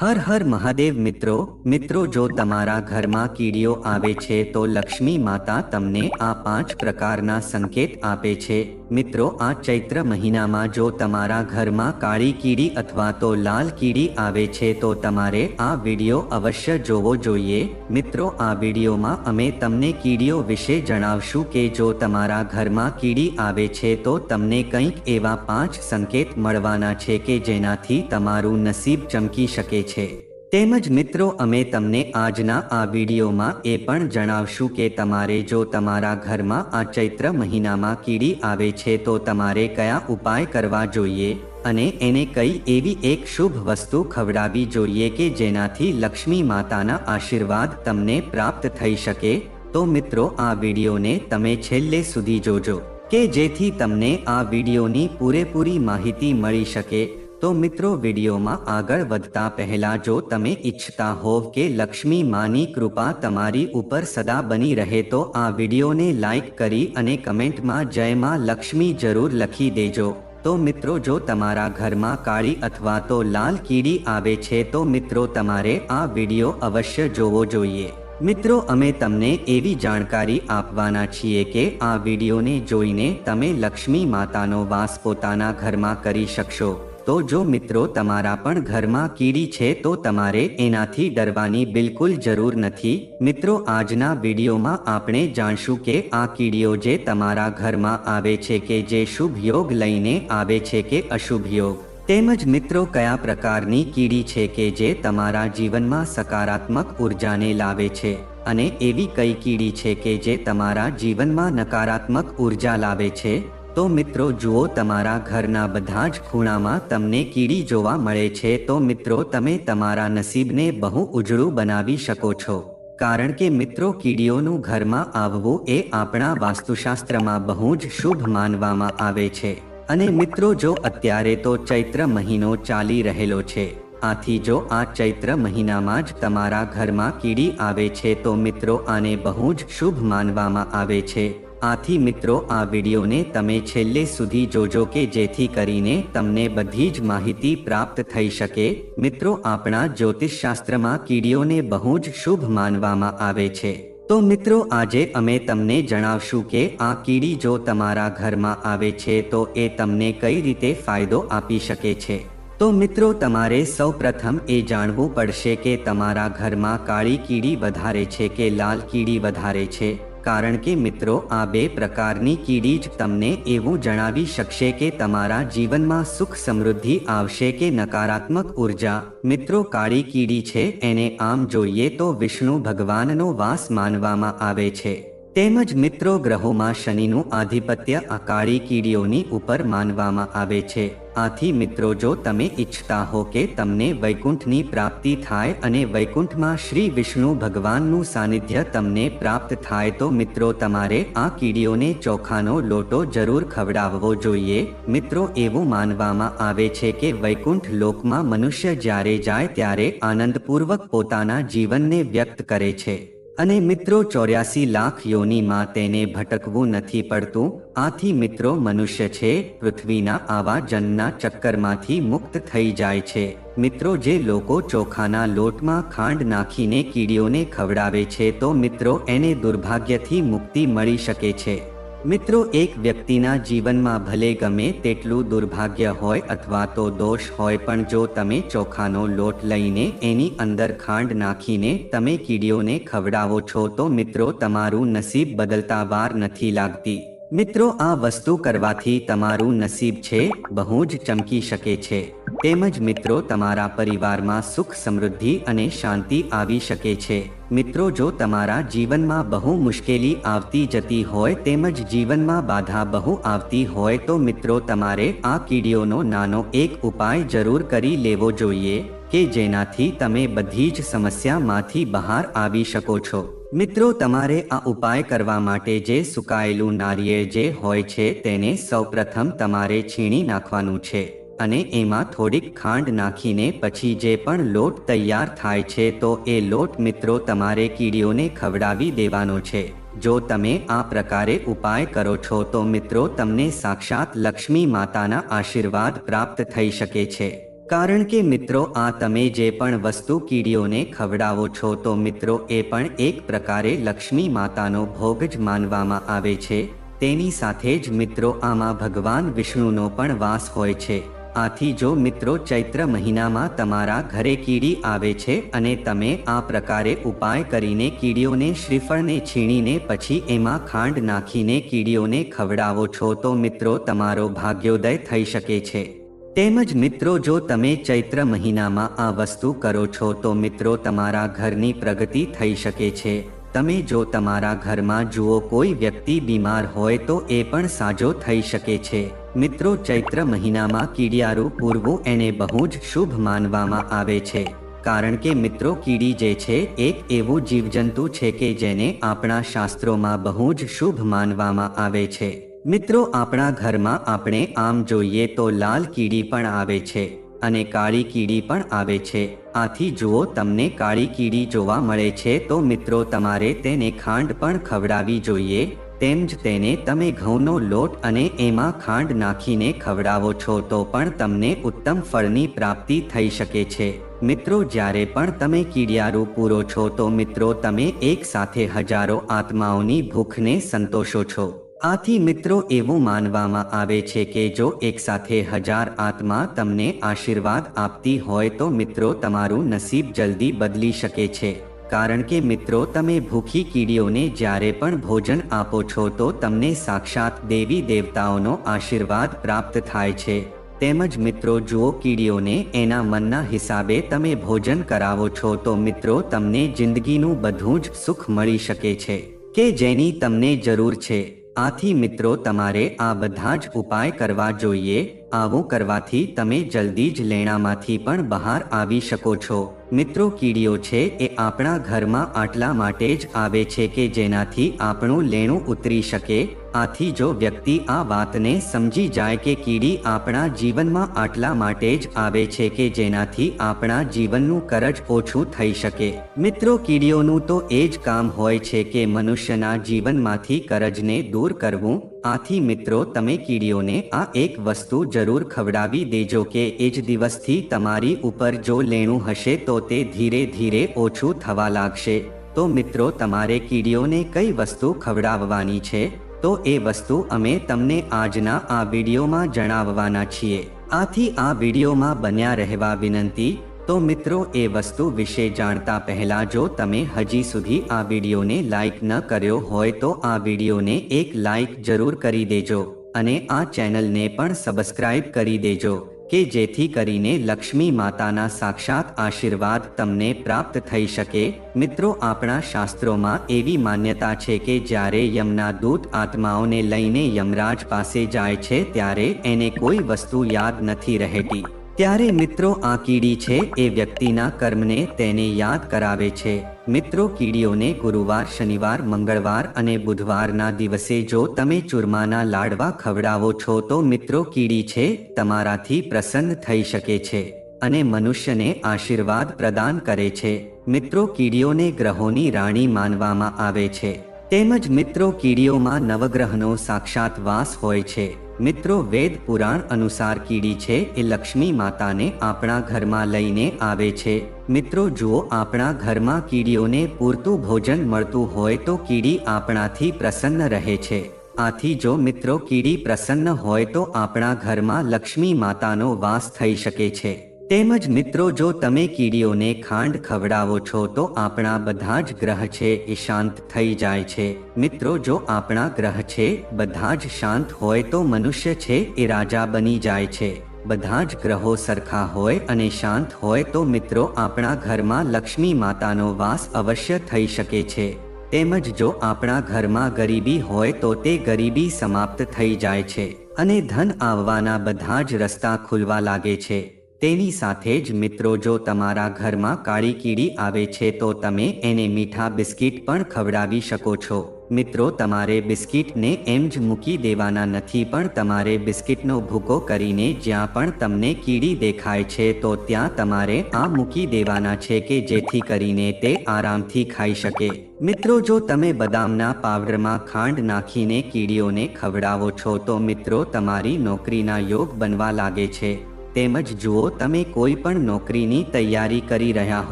હર હર મહાદેવ મિત્રો મિત્રો જો તમારા ઘરમાં કીડીઓ આવે છે તો લક્ષ્મી માતા તમને આ પાંચ પ્રકારના સંકેત આપે છે. મિત્રો, આ ચૈત્ર મહિનામાં જો તમારા ઘરમાં કાળી કીડી અથવા તો લાલ કીડી આવે છે, તો તમારે આ વીડિયો અવશ્ય જોવો જોઈએ. મિત્રો, આ વિડિયોમાં અમે તમને કીડીઓ વિશે જણાવશું કે જો તમારા ઘરમાં કીડી આવે છે, તો તમને કંઈક એવા પાંચ સંકેત મળવાના છે કે જેનાથી તમારું નસીબ ચમકી શકે છે. તેમજ મિત્રો, અમે તમને આજના આ વિડીયોમાં એ પણ જણાવશું કે તમારે જો તમારા ઘરમાં આ ચૈત્ર મહિનામાં કીડી આવે છે, તો તમારે કયા ઉપાય કરવા જોઈએ અને એને કઈ એવી એક શુભ વસ્તુ ખવડાવી જોઈએ કે જેનાથી લક્ષ્મી માતાના આશીર્વાદ તમને પ્રાપ્ત થઈ શકે? તો મિત્રો, આ વિડીયોને તમે છેલ્લે સુધી જોજો કે જેથી તમને આ વિડીયોની પૂરેપૂરી માહિતી મળી શકે તો મિત્રો, વિડીયોમાં આગળ વધતા પહેલા જો તમે ઈચ્છતા હોવ કે લક્ષ્મી માની કૃપા તમારી ઉપર સદા બની રહે, તો આ વિડીયોને લાઈક કરી અને કમેન્ટમાં જય માં લક્ષ્મી જરૂર લખી દેજો. તો મિત્રો, જો તમારા ઘરમાં કાળી અથવા તો લાલ કીડી આવે છે, તો મિત્રો, તમારે આ વીડિયો અવશ્ય જોવો જોઈએ. મિત્રો, અમે તમને એવી જાણકારી આપવાના છીએ કે આ વિડીયોને જોઈને તમે લક્ષ્મી માતાનો વાસ પોતાના ઘરમાં કરી શકશો. તો જો મિત્રો તમારા પણ ઘરમાં કીડી છે તો તમારે એનાથી ડરવાની બિલકુલ જરૂર નથી. મિત્રો આજના વિડીયોમાં આપણે જાણશું કે આ કીડીઓ જે તમારા ઘરમાં આવે છે કે જે શુભ યોગ લઈને આવે છે કે અશુભ યોગ. તેમજ મિત્રો કયા પ્રકારની કીડી છે કે જે તમારા જીવનમાં સકારાત્મક ઉર્જાને લાવે છે અને એવી કઈ કીડી છે કે જે તમારા જીવનમાં નકારાત્મક ઊર્જા લાવે છે? તો મિત્રો, જુઓ તમારા ઘરના બધા જ ખૂણામાં તમને કીડી જોવા મળે છે. તો મિત્રો, તમે તમારા નસીબને બહુ ઉજળું બનાવી શકો છો. કારણ કે મિત્રો, કીડીઓનું ઘરમાં આવવું એ આપણા વાસ્તુશાસ્ત્રમાં બહુ જ શુભ માનવામાં આવે છે. અને મિત્રો, જો અત્યારે તો ચૈત્ર મહિનો ચાલી રહેલો છે. આથી જો આ ચૈત્ર મહિનામાં જ તમારા ઘરમાં કીડી આવે છે, તો મિત્રો, આને બહુ જ શુભ માનવામાં આવે છે. આથી મિત્રો, આ વિડીયોને તમે છેલ્લે સુધી જોજો કે જેથી કરીને તમને બધી જ માહિતી પ્રાપ્ત થઈ શકે. મિત્રો, આપણા જ્યોતિષશાસ્ત્રમાં કીડીઓને બહુ જ શુભ માનવામાં આવે છે. તો મિત્રો, આજે અમે તમને જણાવશું કે આ કીડી જો તમારા ઘરમાં આવે છે, તો એ તમને કઈ રીતે ફાયદો આપી શકે છે. તો મિત્રો, તમારે સૌ પ્રથમ એ જાણવું પડશે કે તમારા ઘરમાં કાળી કીડી વધારે છે કે લાલ કીડી વધારે છે? કારણ કે મિત્રો, આ બે પ્રકારની કીડી જ તમને એવું જણાવી શકશે કે તમારા જીવનમાં સુખ સમૃદ્ધિ આવશે કે નકારાત્મક ઊર્જા. મિત્રો, કાળી કીડી છે, એને આમ જોઈએ તો વિષ્ણુ ભગવાનનો વાસ માનવામાં આવે છે. તેમજ મિત્રો ગ્રહોમાં શનિનું આધિપત્ય આ કાળી કીડીઓની ઉપર માનવામાં આવે છે. આથી મિત્રો જો તમે ઈચ્છતા હો કે તમને વૈકુંઠની પ્રાપ્તિ થાય અને વૈકુંઠમાં શ્રી વિષ્ણુ ભગવાનનું સાનિધ્ય તમને પ્રાપ્ત થાય તો મિત્રો તમારે આ કીડીઓને ચોખાનો લોટો જરૂર ખવડાવવો જોઈએ. મિત્રો એવું માનવામાં આવે છે કે વૈકુંઠ લોકમાં મનુષ્ય જ્યારે જાય ત્યારે આનંદપૂર્વક પોતાના જીવનને વ્યક્ત કરે છે. અને મિત્રો, ચોર્યાસી લાખ યોનીમાં તેને ભટકવું નથી પડતું. આથી મિત્રો, મનુષ્ય છે, પૃથ્વીના આવા જનના ચક્કરમાંથી મુક્ત થઈ જાય છે. મિત્રો, જે લોકો ચોખાના લોટમાં ખાંડ નાખીને કીડીઓને ખવડાવે છે, તો મિત્રો, એને દુર્ભાગ્યથી મુક્તિ મળી શકે છે. મિત્રો, એક વ્યક્તિના જીવનમાં ભલે ગમે તેટલું દુર્ભાગ્ય હોય અથવા તો દોષ હોય, પણ જો તમે ચોખાનો લોટ લઈને એની અંદર ખાંડ નાખીને તમે કીડીઓને ખવડાવો છો, તો મિત્રો, તમારું નસીબ બદલતા વાર નથી લાગતી. મિત્રો, આ વસ્તુ કરવાથી તમારું નસીબ છે, બહુ જ ચમકી શકે છે. તેમજ મિત્રો, તમારા પરિવારમાં સુખ સમૃદ્ધિ અને શાંતિ આવી શકે છે. મિત્રો, જો તમારા જીવનમાં બહુ મુશ્કેલી આવતી જતી હોય, તેમજ જીવનમાં બાધા બહુ આવતી હોય, તો મિત્રો, તમારે આ કીડીઓનો નાનો એક ઉપાય જરૂર કરી લેવો જોઈએ, કે જેનાથી તમે બધી જ સમસ્યામાંથી બહાર આવી શકો છો. મિત્રો, તમારે આ ઉપાય કરવા માટે જે સુકાયેલું નારિયેળ જે હોય છે તેને સૌપ્રથમ તમારે છીણી નાખવાનું છે અને એમાં થોડીક ખાંડ નાખીને પછી જે પણ લોટ તૈયાર થાય છે તો એ લોટ મિત્રો તમારે કીડીઓને ખવડાવી દેવાનો છે. જો તમે આ પ્રકારે ઉપાય કરો છો તો મિત્રો તમને સાક્ષાત લક્ષ્મી માતાના આશીર્વાદ પ્રાપ્ત થઈ શકે છે. કારણ કે મિત્રો, આ તમે જે પણ વસ્તુ કીડીઓને ખવડાવો છો, તો મિત્રો, એ પણ એક પ્રકારે લક્ષ્મી માતાનો ભોગ જ માનવામાં આવે છે. તેની સાથે જ મિત્રો, આમાં ભગવાન વિષ્ણુનો પણ વાસ હોય છે. આથી જો મિત્રો, ચૈત્ર મહિનામાં તમારા ઘરે કીડી આવે છે અને તમે આ પ્રકારે ઉપાય કરીને કીડીઓને શ્રીફળને છીણીને પછી એમાં ખાંડ નાખીને કીડીઓને ખવડાવો છો, તો મિત્રો, તમારો ભાગ્યોદય થઈ શકે છે. તેમજ મિત્રો, જો તમે ચૈત્ર મહિનામાં આ વસ્તુ કરો છો, તો મિત્રો, તમારા ઘરની પ્રગતિ થઈ શકે છે. તમે જો તમારા ઘરમાં જુઓ, કોઈ વ્યક્તિ બીમાર હોય, તો એ પણ સાજો થઈ શકે છે. મિત્રો, ચૈત્ર મહિનામાં કીડિયારું પૂરવું એને બહુ જ શુભ માનવામાં આવે છે. કારણ કે મિત્રો, કીડી જે છે, એક એવું જીવજંતુ છે કે જેને આપણા શાસ્ત્રોમાં બહુ જ શુભ માનવામાં આવે છે. મિત્રો, આપણા ઘરમાં આપણે આમ જોઈએ તો લાલ કીડી પણ આવે છે અને કાળી કીડી પણ આવે છે. આથી જુઓ, તમને કાળી કીડી જોવા મળે છે તો મિત્રો, તમારે તેને ખાંડ પણ ખવડાવી જોઈએ. તેમ જ તેને તમે ઘઉંનો લોટ અને એમાં ખાંડ નાખીને ખવડાવો છો તો પણ તમને ઉત્તમ ફળની પ્રાપ્તિ થઈ શકે છે. મિત્રો, જ્યારે પણ તમે કીડિયારું પૂરો છો તો મિત્રો, તમે એક સાથે હજારો આત્માઓની ભૂખને સંતોષો છો. આથી મિત્રો એવું માનવામાં આવે છે કે જો એક સાથે હજાર આત્મા તમને આશીર્વાદ આપતી હોય તો મિત્રો તમારું નસીબ જલ્દી બદલી શકે છે. કારણ કે મિત્રો તમે ભૂખી કીડીઓને જ્યારે પણ ભોજન આપો છો તો તમને સાક્ષાત દેવી દેવતાઓનો આશીર્વાદ પ્રાપ્ત થાય છે. તેમજ મિત્રો જુઓ કીડીઓને એના મનના હિસાબે તમે ભોજન કરાવો છો તો મિત્રો તમને જિંદગીનું બધું જ સુખ મળી શકે છે. કે જેની તમને જરૂર છે. આથી મિત્રો તમારે આ બધા જ ઉપાય કરવા જોઈએ. આવું કરવાથી તમે જલ્દી જ લેણામાંથી પણ બહાર આવી શકો છો. મિત્રો, કીડીઓ છે એ આપણા ઘરમાં આટલા માટે જ આવે છે કે જેનાથી આપણું લેણું ઉતરી શકે. આથી જો વ્યક્તિ આ વાતને સમજી જાય કે કીડી આપણા જીવનમાં આટલા માટે જ આવે છે કે જેનાથી આપણા જીવનનું કરજ ઓછું થઈ શકે. મિત્રો, કીડીઓનું તો એ જ કામ હોય છે કે મનુષ્યના જીવનમાંથી કરજને દૂર કરવું. આથી મિત્રો, તમે કીડીઓને આ એક વસ્તુ જરૂર ખવડાવી દેજો કે એ જ દિવસથી તમારી ઉપર જો લેણું હશે તો તે ધીરે ધીરે ઓછું થવા લાગશે. તો મિત્રો, તમારે કીડીઓને કઈ વસ્તુ ખવડાવવાની છે? તો એ વસ્તુ અમે તમને આજના આ વિડીયોમાં જણાવવાના છીએ. આથી આ વિડીયોમાં બન્યા રહેવા વિનંતી તો મિત્રો, એ વસ્તુ વિશે જાણતા પહેલા જો તમે હજી સુધી આ વિડીયોને લાઈક ન કર્યો હોય તો આ વિડીયોને એક લાઈક જરૂર કરી દેજો અને આ ચેનલને પણ સબસ્ક્રાઇબ કરી દેજો કે જેથી કરીને લક્ષ્મી માતાના સાક્ષાત આશીર્વાદ તમને પ્રાપ્ત થઈ શકે. મિત્રો, આપણા શાસ્ત્રોમાં એવી માન્યતા છે કે જ્યારે યમના દૂત આત્માઓને લઈને યમરાજ પાસે જાય છે, ત્યારે એને કોઈ વસ્તુ યાદ નથી રહેતી. ત્યારે મિત્રો આ કીડી છે એ વ્યક્તિના કર્મને તેને યાદ કરાવે છે. મિત્રો કીડીઓને ગુરુવાર, શનિવાર, મંગળવાર અને બુધવારના દિવસે જો તમે ચૂરમાના લાડવા ખવડાવો છો તો મિત્રો કીડી છે તમારાથી પ્રસન્ન થઈ શકે છે અને મનુષ્યને આશીર્વાદ પ્રદાન કરે છે. મિત્રો કીડીઓને ગ્રહોની રાણી માનવામાં આવે છે. તેમજ મિત્રો કીડીઓમાં નવગ્રહનો સાક્ષાત વાસ હોય છે. મિત્રો વેદ પુરાણ અનુસાર કીડી છે એ લક્ષ્મી માતાને આપણા ઘરમાં લઈને આવે છે. મિત્રો જુઓ આપણા ઘરમાં કીડીઓને પૂરતું ભોજન મળતું હોય તો કીડી આપણાથી પ્રસન્ન રહે છે. આથી જો મિત્રો કીડી પ્રસન્ન હોય તો આપણા ઘરમાં લક્ષ્મી માતાનો વાસ થઈ શકે છે. તેમજ મિત્રો, જો તમે કીડીઓને ખાંડ ખવડાવો છો, તો આપણા બધા જ ગ્રહ છે એ શાંત થઈ જાય છે. મિત્રો, જો આપણા ગ્રહ છે, બધા જ શાંત હોય, તો મનુષ્ય છે એ રાજા બની જાય છે. બધા જ ગ્રહો સરખા હોય અને શાંત હોય, તો મિત્રો, આપણા ઘરમાં લક્ષ્મી માતાનો વાસ અવશ્ય થઈ શકે છે. તેમજ જો આપણા ઘરમાં ગરીબી હોય, તો તે ગરીબી સમાપ્ત થઈ જાય છે. અને ધન આવવાના બધા જ રસ્તા ખુલવા લાગે છે. તેની સાથે જ મિત્રો, જો તમારા ઘરમાં કાળી કીડી આવે છે, તો તમે એને મીઠા બિસ્કિટ પણ ખવડાવી શકો છો. મિત્રો, તમારે બિસ્કિટને એમ જ મૂકી દેવાના નથી, પણ તમારે બિસ્કિટનો ભૂકો કરીને જ્યાં પણ તમને કીડી દેખાય છે, તો ત્યાં તમારે આ મૂકી દેવાના છે કે જેથી કરીને તે આરામથી ખાઈ શકે. મિત્રો, જો તમે બદામના પાવડરમાં ખાંડ નાખીને કીડીઓને ખવડાવો છો, તો મિત્રો, તમારી નોકરીના યોગ બનવા લાગે છે. તેમજ જુઓ તમે કોઈ પણ નોકરીની તૈયારી કરી રહ્યા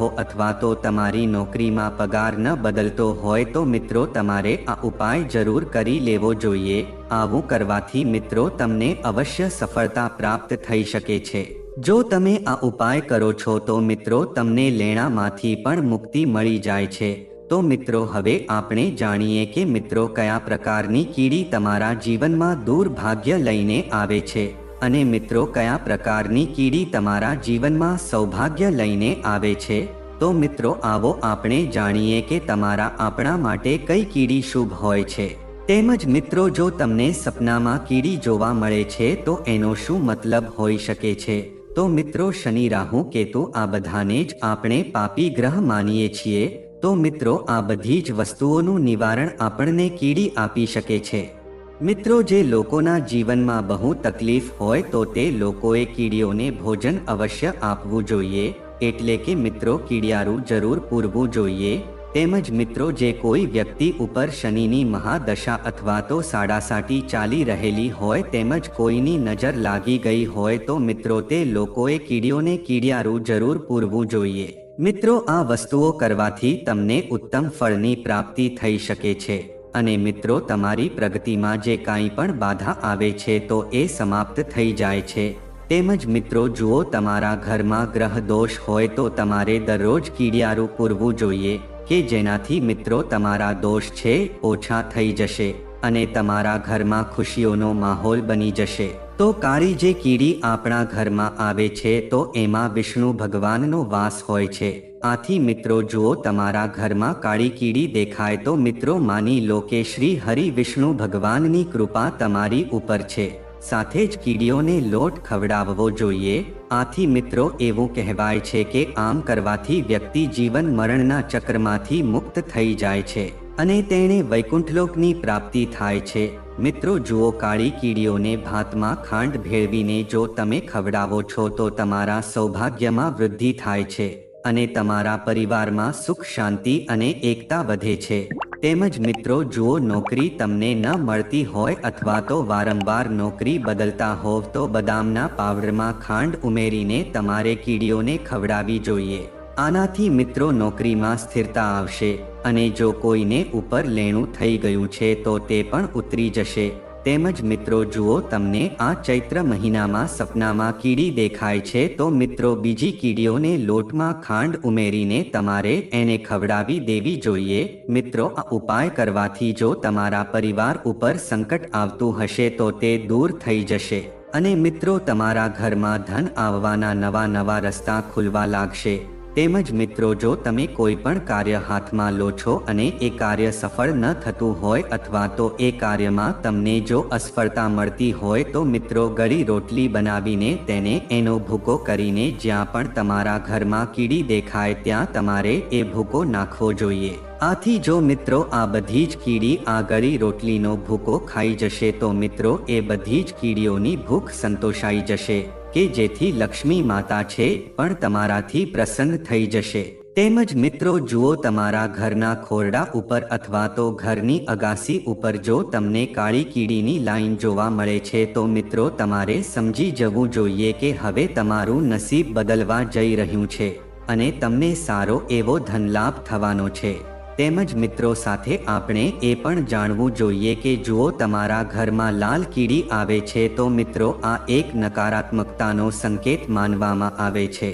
હો અથવા તો તમારી નોકરીમાં પગાર ન બદલતો હોય તો મિત્રો તમારે આ ઉપાય જરૂર કરી લેવો જોઈએ. આવું કરવાથી મિત્રો તમને અવશ્ય સફળતા પ્રાપ્ત થઈ શકે છે. જો તમે આ ઉપાય કરો છો તો મિત્રો તમને લેણામાંથી પણ મુક્તિ મળી જાય છે. તો મિત્રો હવે આપણે જાણીએ કે મિત્રો કયા પ્રકારની કીડી તમારા જીવનમાં દુર્ભાગ્ય લઈને આવે છે. અને મિત્રો, કયા પ્રકારની કીડી તમારા જીવનમાં સૌભાગ્ય લઈને આવે છે? તો મિત્રો, આવો આપણે જાણીએ કે તમારા આપણા માટે કઈ કીડી શુભ હોય છે. તેમજ મિત્રો, જો તમને સપનામાં કીડી જોવા મળે છે, તો એનો શું મતલબ હોઈ શકે છે? તો મિત્રો, શનિ રાહુ કેતુ આ બધાને જ આપણે પાપી ગ્રહ માનીએ છીએ. તો મિત્રો, આ બધી જ વસ્તુઓનું નિવારણ આપણને કીડી આપી શકે છે. મિત્રો, જે લોકોના જીવનમાં બહુ તકલીફ હોય તો તે લોકોએ કીડીઓને ભોજન અવશ્ય આપવું જોઈએ. એટલે કે મિત્રો, કીડિયારું જરૂર પૂરવું જોઈએ. તેમજ મિત્રો, જે કોઈ વ્યક્તિ ઉપર શનિની મહાદશા અથવા તો સાડાસાટી ચાલી રહેલી હોય તેમજ કોઈની નજર લાગી ગઈ હોય તો મિત્રો, તે લોકોએ કીડીઓને કીડિયારું જરૂર પૂરવું જોઈએ. મિત્રો, આ વસ્તુઓ કરવાથી તમને ઉત્તમ ફળની પ્રાપ્તિ થઈ શકે છે. અને મિત્રો, તમારી પ્રગતિમાં જે કાંઈ પણ બાધા આવે છે તો એ સમાપ્ત થઈ જાય છે. તેમજ મિત્રો, જુઓ તમારા ઘરમાં ગ્રહ દોષ હોય તો તમારે દરરોજ કીડિયારું પૂરવું જોઈએ, કે જેનાથી મિત્રો તમારા દોષ છે ઓછા થઈ જશે અને તમારા ઘરમાં ખુશીઓનો માહોલ બની જશે. તો કાળી જે કીડી આપણા ઘરમાં આવે છે, તો એમાં વિષ્ણુ ભગવાનનો વાસ હોય છે. આથી મિત્રો જુઓ તમારા ઘરમાં કાળી કીડી દેખાય, તો મિત્રો માની લો કે શ્રી હરિ વિષ્ણુ ભગવાનની કૃપા તમારી ઉપર છે. સાથે જ કીડીઓને લોટ ખવડાવવો જોઈએ. આથી મિત્રો, એવું કહેવાય છે કે આમ કરવાથી વ્યક્તિ જીવન મરણના ચક્રમાંથી મુક્ત થઈ જાય છે અને તેણે વૈકુંઠલોકની પ્રાપ્તિ થાય છે. મિત્રો, જુઓ કાળી કીડીઓને ભાતમાં ખાંડ ભેળવીને જો તમે ખવડાવો છો તો તમારા સૌભાગ્યમાં વૃદ્ધિ થાય છે અને તમારા પરિવારમાં સુખ, શાંતિ અને એકતા વધે છે. તેમજ મિત્રો, જુઓ નોકરી તમને ન મળતી હોય અથવા તો વારંવાર નોકરી બદલતા હોવ તો બદામના પાવડરમાં ખાંડ ઉમેરીને તમારે કીડીઓને ખવડાવી જોઈએ. આનાથી મિત્રો, નોકરીમાં સ્થિરતા આવશે. અને જો કોઈને ઉપર લેણું થઈ ગયું છે તો તે પણ ઉતરી જશે. તેમજ મિત્રો, જુઓ તમને આ ચૈત્ર મહિનામાં સપનામાં કીડી દેખાય છે તો મિત્રો, બીજી કીડીઓને લોટમાં ખાંડ ઉમેરીને તમારે એને ખવડાવી દેવી જોઈએ. મિત્રો, આ ઉપાય કરવાથી જો તમારા પરિવાર ઉપર સંકટ આવતું હશે તો તે દૂર થઈ જશે. અને મિત્રો, તમારા ઘરમાં ધન આવવાના નવા નવા રસ્તા ખુલવા લાગશે. તેમજ મિત્રો, જો તમે કોઈ પણ કાર્ય હાથમાં લો છો અને એ કાર્ય સફળ ન થતું હોય અથવા તો એ કાર્યમાં તમને જો અસફળતા મળતી હોય, તો મિત્રો, ગળી રોટલી બનાવીને તેને એનો ભૂકો કરીને જ્યાં પણ તમારા ઘરમાં કીડી દેખાય, ત્યાં તમારે એ ભૂકો નાખવો જોઈએ. આથી જો મિત્રો, આ બધી જ કીડી આ ગળી રોટલીનો ભૂકો ખાઈ જશે, તો મિત્રો, એ બધી જ કીડીઓની ભૂખ સંતોષાઈ જશે. કે જેથી લક્ષ્મી માતા છે, પણ તમારાથી પ્રસન્ન થઈ જશે. તેમજ મિત્રો, જુઓ તમારા ઘરના ખોરડા ઉપર અથવા તો ઘરની અગાસી ઉપર જો તમને કાળી કીડીની લાઈન જોવા મળે છે, તો મિત્રો, તમારે સમજી જવું જોઈએ કે હવે તમારું નસીબ બદલવા જઈ રહ્યું છે અને તમને સારો એવો ધનલાભ થવાનો છે. તેમજ મિત્રો સાથે આપણે એ પણ જાણવું જોઈએ કે જુઓ તમારા ઘરમાં લાલ કીડી આવે છે તો મિત્રો આ એક નકારાત્મકતાનો સંકેત માનવામાં આવે છે.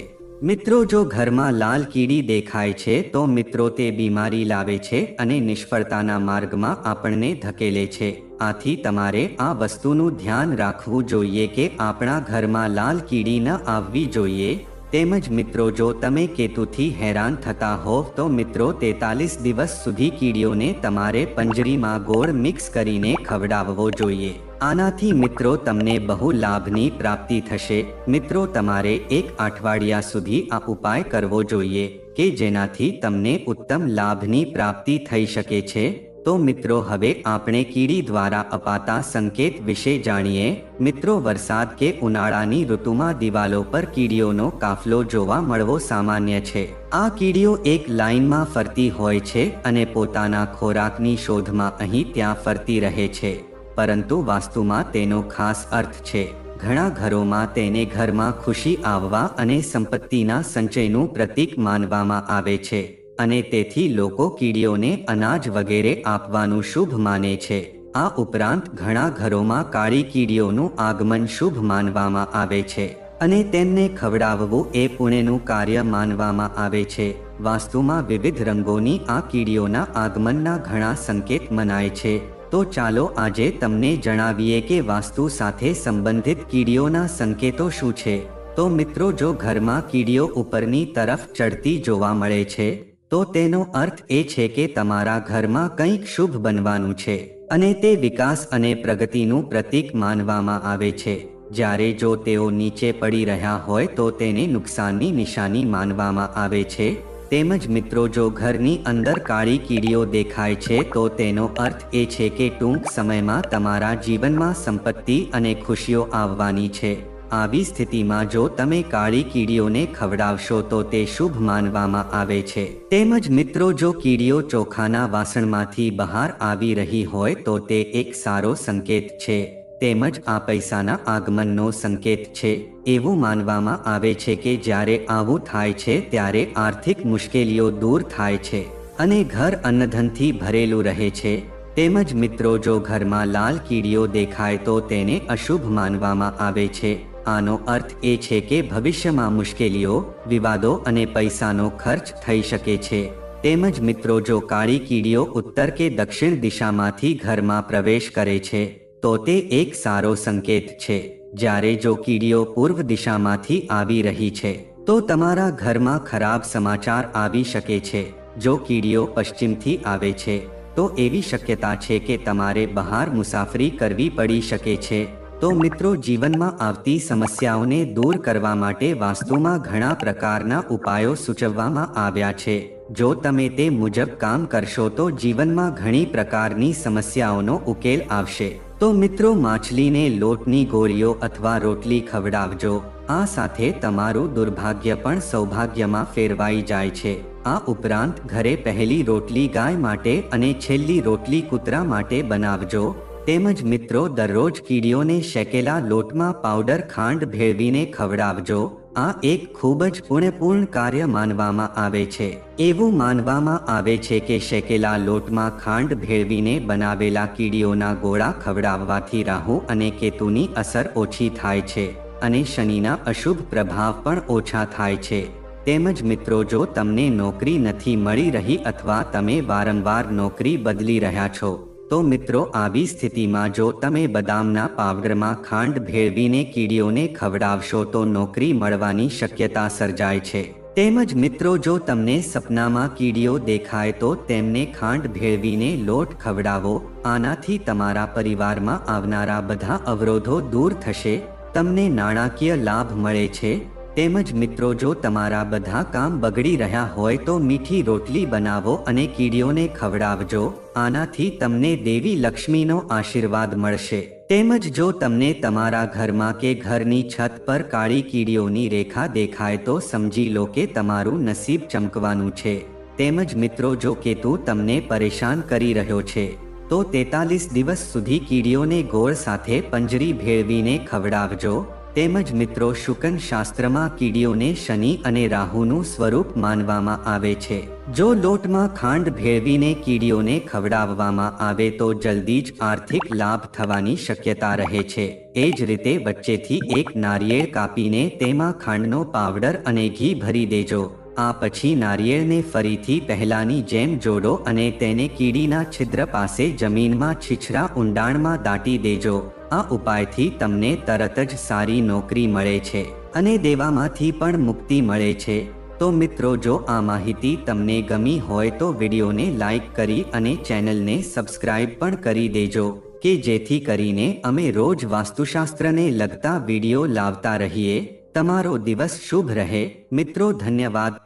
મિત્રો જો ઘરમાં લાલ કીડી દેખાય છે તો મિત્રો તે બીમારી લાવે છે અને નિષ્ફળતાના માર્ગમાં આપણને ધકેલે છે. આથી તમારે આ વસ્તુનું ધ્યાન રાખવું જોઈએ કે આપણા ઘરમાં લાલ કીડી ન આવવી જોઈએ. તેમજ મિત્રો, જો તમે કેતુથી હેરાન થતા હોવ તો મિત્રો, તેતાલીસ દિવસ સુધી કીડીઓને તમારે પંજરીમાં ગોળ મિક્સ કરીને ખવડાવવો જોઈએ. આનાથી મિત્રો, તમને બહુ લાભની પ્રાપ્તિ થશે. મિત્રો, તમારે એક અઠવાડિયા સુધી આ ઉપાય કરવો જોઈએ, કે જેનાથી તમને ઉત્તમ લાભની પ્રાપ્તિ થઈ શકે છે. તો મિત્રો હવે આપણે કીડી દ્વારા અપાતા સંકેત વિશે જાણીએ. મિત્રો વરસાદ કે ઉનાળાની ઋતુમાં દિવાલો પર કીડીઓનો કાફલો જોવા મળવો સામાન્ય છે. આ કીડીઓ એક લાઇનમાં ફરતી હોય છે અને પોતાના ખોરાકની શોધમાં અહીં ત્યાં ફરતી રહે છે. પરંતુ વાસ્તુમાં તેનો ખાસ અર્થ છે. ઘણા ઘરોમાં તેને ઘરમાં ખુશી આવવા અને સંપત્તિના સંચયનું પ્રતીક માનવામાં આવે છે. અને તેથી લોકો કીડીઓને અનાજ વગેરે આપવાનું શુભ માને છે. આ ઉપરાંત ઘણા ઘરોમાં કાળી કીડીઓનું આગમન શુભ માનવામાં આવે છે અને તેમને ખવડાવવું એ પુણ્યનું કાર્ય માનવામાં આવે છે. વાસ્તુમાં વિવિધ રંગોની આ કીડીઓના આગમનના ઘણા સંકેત મનાય છે. તો ચાલો આજે તમને જણાવીએ કે વાસ્તુ સાથે સંબંધિત કીડીઓના સંકેતો શું છે? તો મિત્રો, જો ઘરમાં કીડીઓ ઉપરની તરફ ચડતી જોવા મળે છે તો તેનો અર્થ એ છે કે તમારા ઘરમાં કંઈક શુભ બનવાનું છે અને તે વિકાસ અને પ્રગતિનું પ્રતીક માનવામાં આવે છે. જ્યારે જો તેઓ નીચે પડી રહ્યા હોય તો તેને નુકસાનની નિશાની માનવામાં આવે છે. તેમજ મિત્રો, જો ઘરની અંદર કાળી કીડીઓ દેખાય છે તો તેનો અર્થ એ છે કે ટૂંક સમયમાં તમારા જીવનમાં સંપત્તિ અને ખુશીઓ આવવાની છે. આવી સ્થિતિમાં જો તમે કાળી કીડીઓને ખવડાવશો તો તે શુભ માનવામાં આવે છે. તેમજ મિત્રો, જો કીડીઓ ચોખાના વાસણમાંથી બહાર આવી રહી હોય તો તે એક સારો સંકેત છે. તેમજ આ પૈસાના આગમનનો સંકેત છે. એવું માનવામાં આવે છે કે જ્યારે આવું થાય છે ત્યારે આર્થિક મુશ્કેલીઓ દૂર થાય છે અને ઘર અન્નધનથી ભરેલું રહે છે. તેમજ મિત્રો, જો ઘરમાં લાલ કીડીઓ દેખાય તો તેને અશુભ માનવામાં આવે છે. આનો અર્થ એ છે કે ભવિષ્યમાં મુશ્કેલીઓ, વિવાદો અને પૈસાનો ખર્ચ થઈ શકે છે. તેમજ મિત્રો, જો કાળી કીડીઓ ઉત્તર કે દક્ષિણ દિશામાંથી ઘરમાં પ્રવેશ કરે છે, તો તે એક સારો સંકેત છે. જ્યારે જો કીડીઓ પૂર્વ દિશામાંથી આવી રહી છે, તો તમારા ઘરમાં ખરાબ સમાચાર આવી શકે છે. જો કીડીઓ પશ્ચિમથી આવે છે, તો એવી શક્યતા છે કે તમારે બહાર મુસાફરી કરવી પડી શકે છે. તો મિત્રો જીવનમાં આવતી સમસ્યાઓને દૂર કરવા માટે વાસ્તુમાં ઘણા પ્રકારના ઉપાયો સૂચવવામાં આવ્યા છે. જો તમે તે મુજબ કામ કરશો તો જીવનમાં ઘણી પ્રકારની સમસ્યાઓનો ઉકેલ આવશે. તો મિત્રો માછલીને લોટની ગોળીઓ અથવા રોટલી ખવડાવજો. આ સાથે તમારું દુર્ભાગ્ય પણ સૌભાગ્યમાં ફેરવાઈ જાય છે. આ ઉપરાંત ઘરે પહેલી રોટલી ગાય માટે અને છેલ્લી રોટલી કૂતરા માટે બનાવજો. તેમજ મિત્રો, દરરોજ કીડીઓને શેકેલા લોટમાં પાવડર ખાંડ ભેળવીને ખવડાવજો. આ એક ખૂબ જ પુણ્યપૂર્ણ કાર્ય માનવામાં આવે છે. એવું માનવામાં આવે છે કે શેકેલા લોટમાં ખાંડ ભેળવીને બનાવેલા કીડીઓના ગોળા ખવડાવવાથી રાહુ અને કેતુની અસર ઓછી થાય છે અને શનિના અશુભ પ્રભાવ પણ ઓછા થાય છે. તેમજ મિત્રો, જો તમને નોકરી નથી મળી રહી અથવા તમે વારંવાર નોકરી બદલી રહ્યા છો તો મિત્રો, આવી સ્થિતિમાં જો તમે બદામના પાવડરમાં ખાંડ ભેળવીને કીડીઓને ખવડાવશો તો નોકરી મળવાની શક્યતા સર્જાય છે. તેમજ મિત્રો, જો તમને સપનામાં કીડીઓ દેખાય તો તેમને ખાંડ ભેળવીને લોટ ખવડાવો. આનાથી તમારા પરિવારમાં આવનારા બધા અવરોધો દૂર થશે. તમને નાણાકીય લાભ મળે છે. તેમજ મિત્રો જો તમારા બધા કામ બગડી રહ્યા હોય તો મીઠી રોટલી બનાવો અને કીડીઓને ખવડાવજો. આનાથી તમને દેવી લક્ષ્મીનો આશીર્વાદ મળશે. તેમજ જો તમને તમારા ઘરમાં કે ઘરની છત પર કાળી કીડીઓની રેખા દેખાય તો સમજી લો કે તમારું નસીબ ચમકવાનું છે. તેમજ મિત્રો જો કેતુ તમને પરેશાન કરી રહ્યો છે, તો તેતાલીસ દિવસ સુધી કીડીઓને ગોળ સાથે પંજરી ભેળવીને ખવડાવજો. તેમજ મિત્રો શુકન શાસ્ત્રમાં કીડીઓને શનિ અને રાહુનું સ્વરૂપ માનવામાં આવે છે. જો લોટમાં ખાંડ ભેળવીને કીડીઓને ખવડાવવામાં આવે તો જલ્દી જ આર્થિક લાભ થવાની શક્યતા રહે છે. એ જ રીતે વચ્ચેથી એક નારિયેળ કાપીને તેમાં ખાંડનો પાવડર અને ઘી ભરી દેજો. આ પછી નારિયેળને ફરીથી પહેલાની જેમ જોડો અને તેને કીડીના છિદ્ર પાસે જમીનમાં છીછરા ઊંડાણમાં દાટી દેજો. આ ઉપાયથી તમને તરત જ સારી નોકરી મળે છે અને દેવામાંથી પણ મુક્તિ મળે છે. તો મિત્રો, જો આ માહિતી તમને ગમી હોય તો વિડીયોને લાઈક કરી અને ચેનલને સબસ્ક્રાઇબ પણ કરી દેજો, કે જેથી કરીને અમે રોજ વાસ્તુશાસ્ત્રને લગતા વીડિયો લાવતા રહીએ. તમારો દિવસ શુભ રહે. મિત્રો, ધન્યવાદ.